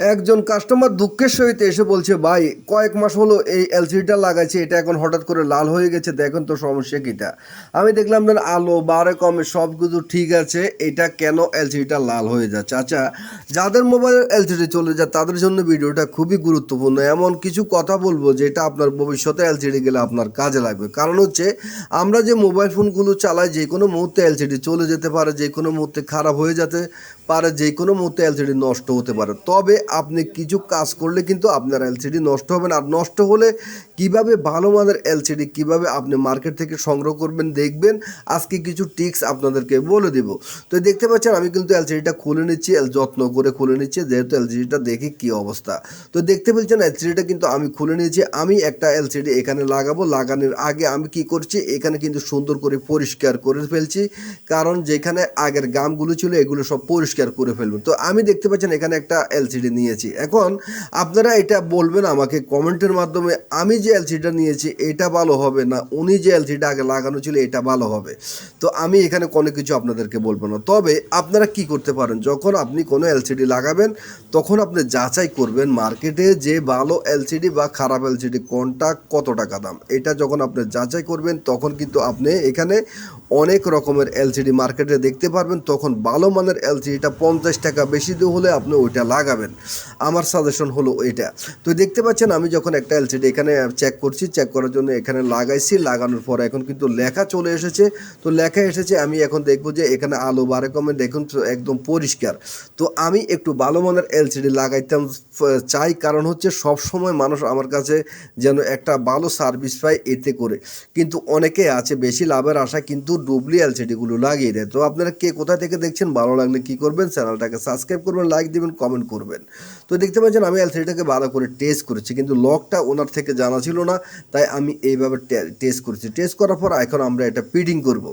একজন কাস্টমার দুঃখের সহিত এসে বলছে, ভাই, কয়েক মাস হলো এই এলসিডিটা লাগাইছে, এটা এখন হঠাৎ করে লাল হয়ে গেছে, দেখেন তো সমস্যা কিটা। আমি দেখলাম যে, আলো, বারে কমে সব কিছু ঠিক আছে, এটা কেন এলসিডিটা লাল হয়ে যাচ্ছে? আচ্ছা যাদের মোবাইলের এলসিডি চলে যায়, তাদের জন্য ভিডিওটা খুবই গুরুত্বপূর্ণ। এমন কিছু কথা বলব, যেটা আপনার ভবিষ্যতে এলসিডি গেলে আপনার কাজে লাগবে। কারণ হচ্ছে, আমরা যে মোবাইল ফোনগুলো চালাই যে কোনো মুহূর্তে এলসিডি চলে যেতে পারে যে কোনো মুহূর্তে খারাপ হয়ে যেতে পারে যে কোনো মুহূর্তে এলসিডি নষ্ট হতে পারে। তবে আপনি কিছু কাজ করলে কিন্তু আপনার এলসিডি নষ্ট হবে না। আর নষ্ট হলে কীভাবে ভালো মানের এলসিডি কীভাবে আপনি মার্কেট থেকে সংগ্রহ করবেন, দেখবেন, আজকে কিছু টিক্স আপনাদেরকে বলে দিব। তো দেখতে পাচ্ছেন, আমি কিন্তু এলসিডিটা খুলে নিচ্ছি যত্ন করে খুলে নিচ্ছি, যেহেতু এলসিডিটা দেখি কি অবস্থা। তো দেখতে পেয়েছেন এলসিডিটা কিন্তু আমি খুলে নিয়েছি, আমি একটা এলসিডি এখানে লাগাবো। লাগানোর আগে আমি কি করছি, এখানে কিন্তু সুন্দর করে পরিষ্কার করে ফেলছি। কারণ যেখানে আগের গামগুলো ছিল, এগুলো সব পরিষ্কার করে ফেলব তো আমি দেখতে পাচ্ছেন এখানে একটা এলসিডি নিয়েছি। এখন আপনারা এটা বলবেন আমাকে কমেন্টের মাধ্যমে, আমি যে এলসিডিটা নিয়েছি, এটা ভালো হবে না? উনি যে এলসিডিটা আগে লাগানো ছিল, এটা ভালো হবে? তো আমি এখানে কোনো কিছু আপনাদেরকে বলব না। তবে আপনারা কি করতে পারেন? যখন আপনি কোনো এলসিডি লাগাবেন, তখন আপনি যাচাই করবেন মার্কেটে যে ভালো এলসিডি বা খারাপ এলসিডি কোনটা কত টাকা দাম? এটা যখন আপনি যাচাই করবেন, তখন কিন্তু আপনি এখানে অনেক রকমের এলসিডি মার্কেটে দেখতে পারবেন। তখন ভালো মানের এলসিডিটা পঞ্চাশ টাকা বেশি হলে আপনি ওইটা লাগাবেন। আমার সাজেশন হলো এটা। তো দেখতে পাচ্ছেন আমি যখন একটা এলসিডি এখানে চেক করছি চেক করার জন্য এখানে লাগাইছি। লাগানোর পর এখন কিন্তু লেখা চলে এসেছে। তো লেখা এসেছে, আমি এখন দেখব যে এখানে আলো বারে কমে দেখুন একদম পরিষ্কার। তো আমি একটু ভালো মানের এলসিডি লাগাইতাম চাই কারণ হচ্ছে সব সময় মানুষ আমার কাছে যেন একটা ভালো সার্ভিস পায় এতে করে। কিন্তু অনেকে আছে, বেশি লাভের আশা কিন্তু ডুবলি এলসিডিগুলো লাগিয়ে দেয়। তো আপনারা কে কোথা থেকে দেখছেন? ভালো লাগলে কী করবেন? চ্যানেলটাকে সাবস্ক্রাইব করবেন লাইক দিবেন কমেন্ট করবেন। তো দেখতে পাচ্ছেন, আমি এলসিডিটাকে ভালো করে টেস্ট করেছি, কিন্তু লকটা ওনার থেকে জানা ছিল না, তাই আমি এইভাবে টেস্ট করেছি। টেস্ট করার পর এখন আমরা এটা পিডিং করব।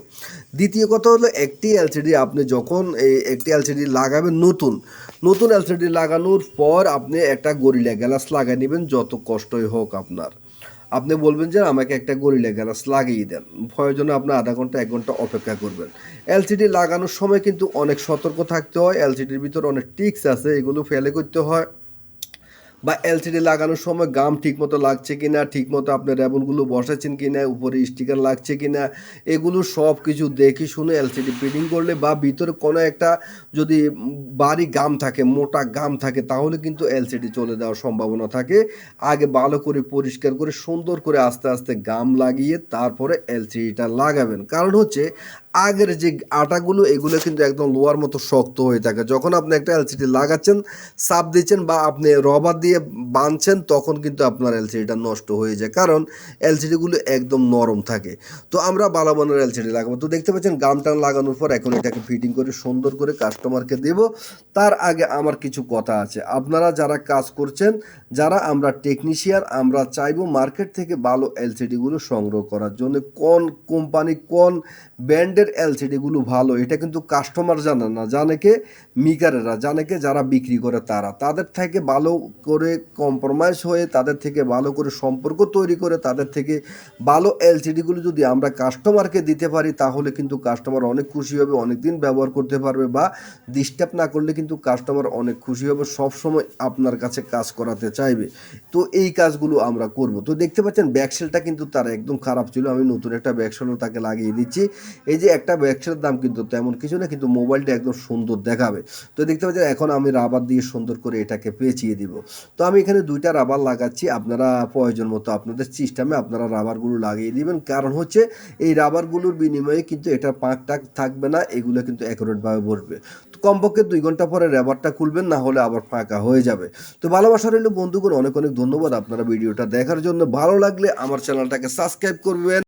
দ্বিতীয় কথা হলো, একটি এলসিডি আপনি যখন এই একটি এলসিডি লাগাবেন নতুন নতুন এলসিডি লাগানোর পর আপনি একটা গরিলা গ্লাস লাগাই নেবেন, যত কষ্টই হোক আপনার। আপনি বলবেন যে আমাকে একটা গরিলা গ্লাস লাগিয়ে দেন। প্রয়োজনে আপনি আধা ঘণ্টা, এক ঘণ্টা অপেক্ষা করবেন। এলসিডি লাগানোর সময় কিন্তু অনেক সতর্ক থাকতে হয় এলসিডির ভিতর অনেক টিক্স আছে, এগুলো ফেলে করতে হয়। বা এলসিডি লাগানোর সময় গাম ঠিকমতো লাগছে কিনা, ঠিকমতো আপনার র্যাবনগুলো বসাচ্ছেন কি না উপরে স্টিকার লাগছে কি না এগুলো সব কিছু দেখে শুনে এলসিডি ফিটিং করলে বা ভিতরে কোনো একটা যদি বাড়ি গাম থাকে, মোটা গাম থাকে, তাহলে কিন্তু এলসিডি চলে যাওয়ার সম্ভাবনা থাকে। আগে ভালো করে পরিষ্কার করে সুন্দর করে আস্তে আস্তে গাম লাগিয়ে তারপরে এলসিডিটা লাগাবেন। কারণ হচ্ছে আগের যে আটাগুলো, এগুলো কিন্তু একদম লোয়ার মতো শক্ত হয়ে থাকে। যখন আপনি একটা এলসিডি লাগাচ্ছেন সাপ দিচ্ছেন বা আপনি রবার দিয়ে বাঁধছেন, তখন কিন্তু আপনার এলসিডিটা নষ্ট হয়ে যায়। কারণ এলসিডিগুলো একদম নরম থাকে। তো আমরা বালাবানের এলসিডি লাগাবো। তো দেখতে পাচ্ছেন, গাম টান লাগানোর পর এখন এটাকে ফিটিং করে সুন্দর করে কাস্টমারকে দেব। তার আগে আমার কিছু কথা আছে। আপনারা যারা কাজ করছেন, যারা আমরা টেকনিশিয়ান আমরা চাইব মার্কেট থেকে ভালো এলসিডিগুলো সংগ্রহ করার জন্য। কোন কোম্পানি কোন ব্র্যান্ডের এলসিডিগুলো ভালো, এটা কিন্তু কাস্টমার জানে না, জানে কে মিকারেরা, জানে কে যারা বিক্রি করে তারা। তাদের থেকে ভালো করে কম্প্রোমাইজ হয়ে, তাদের থেকে ভালো করে সম্পর্ক তৈরি করে, তাদের থেকে ভালো এলসিডিগুলো যদি আমরা কাস্টমারকে দিতে পারি, তাহলে কিন্তু কাস্টমার অনেক খুশি হবে অনেক দিন ব্যবহার করতে পারবে বা ডিস্টার্ব না করলে কিন্তু কাস্টমার অনেক খুশি হবে সব সময় আপনার কাছে কাজ করাতে চাইবে। তো এই কাজগুলো আমরা করব। তো দেখতে পাচ্ছেন ব্যাকসেলটা কিন্তু তার একদম খারাপ ছিল, আমি নতুন একটা ব্যাকসেলও তাকে লাগিয়ে দিচ্ছি। এই যে একটা ব্যাকসেলের দাম কিন্তু তেমন কিছু না, কিন্তু মোবাইলটা একদম সুন্দর দেখাবে। তো দেখতে পাচ্ছেন, এখন আমি রাবার দিয়ে সুন্দর করে এটাকে পেঁচিয়ে দিব। তো আমি এখানে দুইটা রাবার লাগাচ্ছি, আপনারা প্রয়োজন মতো আপনাদের সিস্টেমে আপনারা রাবারগুলো লাগিয়ে দিবেন। কারণ হচ্ছে, এই রাবারগুলোর বিনিময়ে কিন্তু এটা পাঁক টাক থাকবে না, এগুলো কিন্তু অ্যাকুরেটভাবে বসবে তো কমপক্ষে দুই ঘণ্টা পরে রাবারটা খুলবেন, না হলে আবার ফাঁকা হয়ে যাবে। তো ভালোবাসা রইল বন্ধুগণ, অনেক অনেক ধন্যবাদ আপনারা ভিডিওটা দেখার জন্য। ভালো লাগলে আমার চ্যানেলটাকে সাবস্ক্রাইব করবেন।